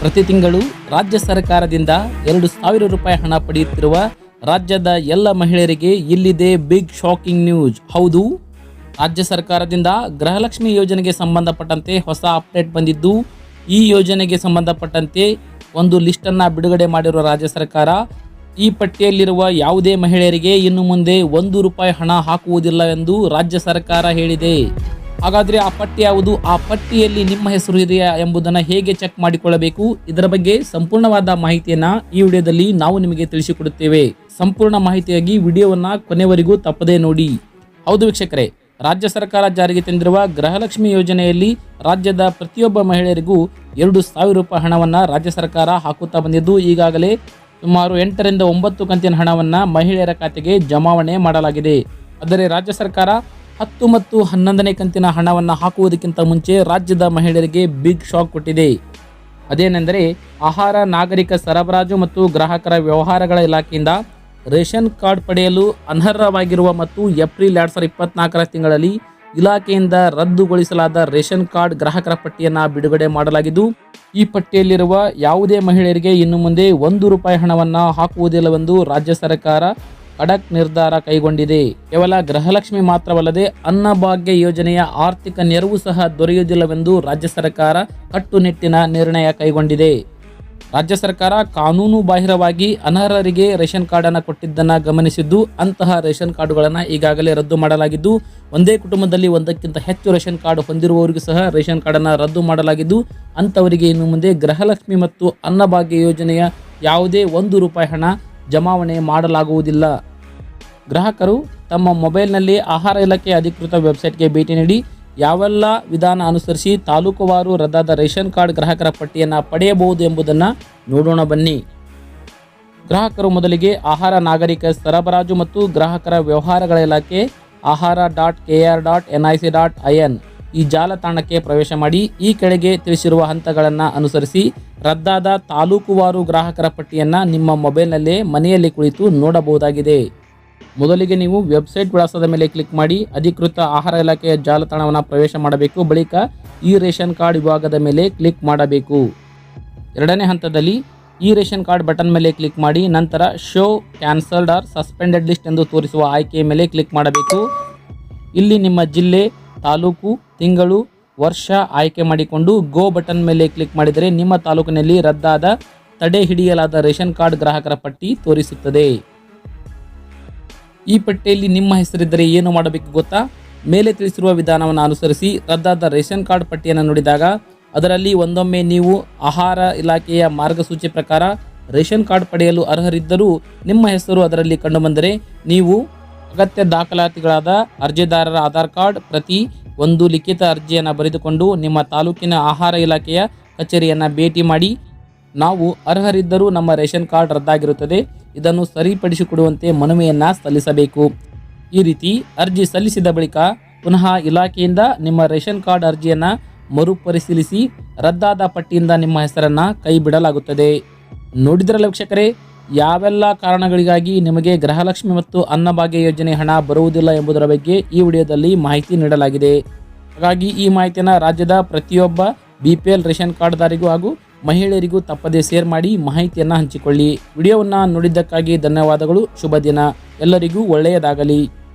ಪ್ರತಿ ತಿಂಗಳು ರಾಜ್ಯ ಸರ್ಕಾರದಿಂದ ಎರಡು ಸಾವಿರ ರೂಪಾಯಿ ಹಣ ಪಡೆಯುತ್ತಿರುವ ರಾಜ್ಯದ ಎಲ್ಲ ಮಹಿಳೆಯರಿಗೆ ಇಲ್ಲಿದೆ ಬಿಗ್ ಶಾಕಿಂಗ್ ನ್ಯೂಸ್. ಹೌದು, ರಾಜ್ಯ ಸರ್ಕಾರದಿಂದ ಗೃಹಲಕ್ಷ್ಮಿ ಯೋಜನೆಗೆ ಸಂಬಂಧಪಟ್ಟಂತೆ ಹೊಸ ಅಪ್ಡೇಟ್ ಬಂದಿದ್ದು, ಈ ಯೋಜನೆಗೆ ಸಂಬಂಧಪಟ್ಟಂತೆ ಒಂದು ಲಿಸ್ಟನ್ನು ಬಿಡುಗಡೆ ಮಾಡಿರುವ ರಾಜ್ಯ ಸರ್ಕಾರ, ಈ ಪಟ್ಟಿಯಲ್ಲಿರುವ ಯಾವುದೇ ಮಹಿಳೆಯರಿಗೆ ಇನ್ನು ಮುಂದೆ ಒಂದು ರೂಪಾಯಿ ಹಣ ಹಾಕುವುದಿಲ್ಲ ಎಂದು ರಾಜ್ಯ ಸರ್ಕಾರ ಹೇಳಿದೆ. ಹಾಗಾದರೆ ಆ ಪಟ್ಟಿ ಯಾವುದು? ಆ ಪಟ್ಟಿಯಲ್ಲಿ ನಿಮ್ಮ ಹೆಸರು ಇದೆಯಾ ಎಂಬುದನ್ನು ಹೇಗೆ ಚೆಕ್ ಮಾಡಿಕೊಳ್ಳಬೇಕು? ಇದರ ಬಗ್ಗೆ ಸಂಪೂರ್ಣವಾದ ಮಾಹಿತಿಯನ್ನು ಈ ವಿಡಿಯೋದಲ್ಲಿ ನಾವು ನಿಮಗೆ ತಿಳಿಸಿಕೊಡುತ್ತೇವೆ. ಸಂಪೂರ್ಣ ಮಾಹಿತಿಯಾಗಿ ವಿಡಿಯೋವನ್ನು ಕೊನೆವರೆಗೂ ತಪ್ಪದೇ ನೋಡಿ. ಹೌದು ವೀಕ್ಷಕರೇ, ರಾಜ್ಯ ಸರ್ಕಾರ ಜಾರಿಗೆ ತಂದಿರುವ ಗೃಹಲಕ್ಷ್ಮಿ ಯೋಜನೆಯಲ್ಲಿ ರಾಜ್ಯದ ಪ್ರತಿಯೊಬ್ಬ ಮಹಿಳೆಯರಿಗೂ ಎರಡು ಸಾವಿರ ರೂಪಾಯಿ ಹಣವನ್ನು ರಾಜ್ಯ ಸರ್ಕಾರ ಹಾಕುತ್ತಾ ಬಂದಿದ್ದು, ಈಗಾಗಲೇ ಸುಮಾರು ಎಂಟರಿಂದ ಒಂಬತ್ತು ಕಂತಿನ ಹಣವನ್ನು ಮಹಿಳೆಯರ ಖಾತೆಗೆ ಜಮಾವಣೆ ಮಾಡಲಾಗಿದೆ. ಆದರೆ ರಾಜ್ಯ ಸರ್ಕಾರ ಹತ್ತು ಮತ್ತು ಹನ್ನೊಂದನೇ ಕಂತಿನ ಹಣವನ್ನು ಹಾಕುವುದಕ್ಕಿಂತ ಮುಂಚೆ ರಾಜ್ಯದ ಮಹಿಳೆಯರಿಗೆ ಬಿಗ್ ಶಾಕ್ ಕೊಟ್ಟಿದೆ. ಅದೇನೆಂದರೆ ಆಹಾರ, ನಾಗರಿಕ ಸರಬರಾಜು ಮತ್ತು ಗ್ರಾಹಕರ ವ್ಯವಹಾರಗಳ ಇಲಾಖೆಯಿಂದ ರೇಷನ್ ಕಾರ್ಡ್ ಪಡೆಯಲು ಅನರ್ಹವಾಗಿರುವ ಮತ್ತು ಏಪ್ರಿಲ್ ಎರಡು ಸಾವಿರದ ಇಪ್ಪತ್ನಾಲ್ಕರ ತಿಂಗಳಲ್ಲಿ ಇಲಾಖೆಯಿಂದ ರದ್ದುಗೊಳಿಸಲಾದ ರೇಷನ್ ಕಾರ್ಡ್ ಗ್ರಾಹಕರ ಪಟ್ಟಿಯನ್ನು ಬಿಡುಗಡೆ ಮಾಡಲಾಗಿದ್ದು, ಈ ಪಟ್ಟಿಯಲ್ಲಿರುವ ಯಾವುದೇ ಮಹಿಳೆಯರಿಗೆ ಇನ್ನು ಮುಂದೆ ಒಂದು ರೂಪಾಯಿ ಹಣವನ್ನು ಹಾಕುವುದಿಲ್ಲವೆಂದು ರಾಜ್ಯ ಸರ್ಕಾರ ಖಡಕ್ ನಿರ್ಧಾರ ಕೈಗೊಂಡಿದೆ. ಕೇವಲ ಗೃಹಲಕ್ಷ್ಮಿ ಮಾತ್ರವಲ್ಲದೆ ಅನ್ನಭಾಗ್ಯ ಯೋಜನೆಯ ಆರ್ಥಿಕ ನೆರವು ಸಹ ದೊರೆಯುವುದಿಲ್ಲವೆಂದು ರಾಜ್ಯ ಸರ್ಕಾರ ಕಟ್ಟುನಿಟ್ಟಿನ ನಿರ್ಣಯ ಕೈಗೊಂಡಿದೆ. ರಾಜ್ಯ ಸರ್ಕಾರ ಕಾನೂನು ಬಾಹಿರವಾಗಿ ಅನರ್ಹರಿಗೆ ರೇಷನ್ ಕಾರ್ಡನ್ನು ಕೊಟ್ಟಿದ್ದನ್ನು ಗಮನಿಸಿದ್ದು, ಅಂತಹ ರೇಷನ್ ಕಾರ್ಡುಗಳನ್ನು ಈಗಾಗಲೇ ರದ್ದು ಮಾಡಲಾಗಿದ್ದು, ಒಂದೇ ಕುಟುಂಬದಲ್ಲಿ ಒಂದಕ್ಕಿಂತ ಹೆಚ್ಚು ರೇಷನ್ ಕಾರ್ಡ್ ಹೊಂದಿರುವವರಿಗೂ ಸಹ ರೇಷನ್ ಕಾರ್ಡನ್ನು ರದ್ದು ಮಾಡಲಾಗಿದ್ದು, ಅಂಥವರಿಗೆ ಇನ್ನು ಮುಂದೆ ಗೃಹಲಕ್ಷ್ಮಿ ಮತ್ತು ಅನ್ನಭಾಗ್ಯ ಯೋಜನೆಯ ಯಾವುದೇ ಒಂದು ರೂಪಾಯಿ ಹಣ ಜಮಾವಣೆ ಮಾಡಲಾಗುವುದಿಲ್ಲ. ಗ್ರಾಹಕರು ತಮ್ಮ ಮೊಬೈಲ್ನಲ್ಲಿ ಆಹಾರ ಇಲಾಖೆ ಅಧಿಕೃತ ವೆಬ್ಸೈಟ್ಗೆ ಭೇಟಿ ನೀಡಿ, ಯಾವೆಲ್ಲ ವಿಧಾನ ಅನುಸರಿಸಿ ತಾಲೂಕುವಾರು ರದ್ದಾದ ರೇಷನ್ ಕಾರ್ಡ್ ಗ್ರಾಹಕರ ಪಟ್ಟಿಯನ್ನು ಪಡೆಯಬಹುದು ಎಂಬುದನ್ನು ನೋಡೋಣ ಬನ್ನಿ. ಗ್ರಾಹಕರು ಮೊದಲಿಗೆ ಆಹಾರ ನಾಗರಿಕ ಸರಬರಾಜು ಮತ್ತು ಗ್ರಾಹಕರ ವ್ಯವಹಾರಗಳ ಇಲಾಖೆ ahara dot K R dot N I C dot I N ಈ ಜಾಲತಾಣಕ್ಕೆ ಪ್ರವೇಶ ಮಾಡಿ ಈ ಕೆಳಗೆ ತಿಳಿಸಿರುವ ಹಂತಗಳನ್ನು ಅನುಸರಿಸಿ ರದ್ದಾದ ತಾಲೂಕುವಾರು ಗ್ರಾಹಕರ ಪಟ್ಟಿಯನ್ನು ನಿಮ್ಮ ಮೊಬೈಲ್ನಲ್ಲೇ ಮನೆಯಲ್ಲಿ ಕುಳಿತು ನೋಡಬಹುದಾಗಿದೆ. ಮೊದಲಿಗೆ ನೀವು ವೆಬ್ಸೈಟ್ ವಿಳಾಸದ ಮೇಲೆ ಕ್ಲಿಕ್ ಮಾಡಿ, ಅಧಿಕೃತ ಆಹಾರ ಇಲಾಖೆಯ ಜಾಲತಾಣವನ್ನು ಪ್ರವೇಶ ಮಾಡಬೇಕು, ಬಳಿಕ ಈ ರೇಷನ್ ಕಾರ್ಡ್ ವಿಭಾಗದ ಮೇಲೆ ಕ್ಲಿಕ್ ಮಾಡಬೇಕು. ಎರಡನೇ ಹಂತದಲ್ಲಿ ಈ ರೇಷನ್ ಕಾರ್ಡ್ ಬಟನ್ ಮೇಲೆ ಕ್ಲಿಕ್ ಮಾಡಿ, ನಂತರ show cancelled or suspended list ಎಂದು ತೋರಿಸುವ ಆಯ್ಕೆಯ ಮೇಲೆ ಕ್ಲಿಕ್ ಮಾಡಬೇಕು. ಇಲ್ಲಿ ನಿಮ್ಮ ಜಿಲ್ಲೆ, ತಾಲೂಕು, ತಿಂಗಳು ವರ್ಷ ಆಯ್ಕೆ ಮಾಡಿಕೊಂಡು ಗೋ ಬಟನ್ ಮೇಲೆ ಕ್ಲಿಕ್ ಮಾಡಿದರೆ ನಿಮ್ಮ ತಾಲೂಕಿನಲ್ಲಿ ರದ್ದಾದ ತಡೆ ಹಿಡಿಯಲಾದ ರೇಷನ್ ಕಾರ್ಡ್ ಗ್ರಾಹಕರ ಪಟ್ಟಿ ತೋರಿಸುತ್ತದೆ. ಈ ಪಟ್ಟಿಯಲ್ಲಿ ನಿಮ್ಮ ಹೆಸರಿದ್ದರೆ ಏನು ಮಾಡಬೇಕು ಗೊತ್ತಾ? ಮೇಲೆ ತಿಳಿಸಿರುವ ವಿಧಾನವನ್ನು ಅನುಸರಿಸಿ ರದ್ದಾದ ರೇಷನ್ ಕಾರ್ಡ್ ಪಟ್ಟಿಯನ್ನು ನೋಡಿದಾಗ ಅದರಲ್ಲಿ ಒಂದೊಮ್ಮೆ ನೀವು ಆಹಾರ ಇಲಾಖೆಯ ಮಾರ್ಗಸೂಚಿ ಪ್ರಕಾರ ರೇಷನ್ ಕಾರ್ಡ್ ಪಡೆಯಲು ಅರ್ಹರಿದ್ದರೂ ನಿಮ್ಮ ಹೆಸರು ಅದರಲ್ಲಿ ಕಂಡುಬಂದರೆ ನೀವು ಅಗತ್ಯ ದಾಖಲಾತಿಗಳಾದ ಅರ್ಜಿದಾರರ ಆಧಾರ್ ಕಾರ್ಡ್ ಪ್ರತಿ ಒಂದು ಲಿಖಿತ ಅರ್ಜಿಯನ್ನು ಬರೆದುಕೊಂಡು ನಿಮ್ಮ ತಾಲೂಕಿನ ಆಹಾರ ಇಲಾಖೆಯ ಕಚೇರಿಯನ್ನು ಭೇಟಿ ಮಾಡಿ. ನಾವು ಅರ್ಹರಿದ್ದರೂ ನಮ್ಮ ರೇಷನ್ ಕಾರ್ಡ್ ರದ್ದಾಗಿರುತ್ತದೆ. ಇದನ್ನು ಸರಿಪಡಿಸಿಕೊಡುವಂತೆ ಮನವಿಯನ್ನು ಸಲ್ಲಿಸಬೇಕು. ಈ ರೀತಿ ಅರ್ಜಿ ಸಲ್ಲಿಸಿದ ಬಳಿಕ ಪುನಃ ಇಲಾಖೆಯಿಂದ ನಿಮ್ಮ ರೇಷನ್ ಕಾರ್ಡ್ ಅರ್ಜಿಯನ್ನು ಮರುಪರಿಶೀಲಿಸಿ ರದ್ದಾದ ಪಟ್ಟಿಯಿಂದ ನಿಮ್ಮ ಹೆಸರನ್ನು ಕೈ ಬಿಡಲಾಗುತ್ತದೆ ನೋಡಿದ್ರಲ್ಲ ವೀಕ್ಷಕರೇ ಯಾವೆಲ್ಲ ಕಾರಣಗಳಿಗಾಗಿ ನಿಮಗೆ ಗೃಹಲಕ್ಷ್ಮಿ ಮತ್ತು ಅನ್ನಭಾಗ್ಯ ಯೋಜನೆ ಹಣ ಬರುವುದಿಲ್ಲ ಎಂಬುದರ ಬಗ್ಗೆ ಈ ವಿಡಿಯೋದಲ್ಲಿ ಮಾಹಿತಿ ನೀಡಲಾಗಿದೆ. ಹಾಗಾಗಿ ಈ ಮಾಹಿತಿಯನ್ನು ರಾಜ್ಯದ ಪ್ರತಿಯೊಬ್ಬ ಬಿ ಪಿ ಎಲ್ ರೇಷನ್ ಕಾರ್ಡ್ದಾರಿಗೂ ಹಾಗೂ ಮಹಿಳೆಯರಿಗೂ ತಪ್ಪದೇ ಶೇರ್ ಮಾಡಿ ಮಾಹಿತಿಯನ್ನು ಹಂಚಿಕೊಳ್ಳಿ. ವಿಡಿಯೋವನ್ನು ನೋಡಿದ್ದಕ್ಕಾಗಿ ಧನ್ಯವಾದಗಳು. ಶುಭ ದಿನ. ಎಲ್ಲರಿಗೂ ಒಳ್ಳೆಯದಾಗಲಿ.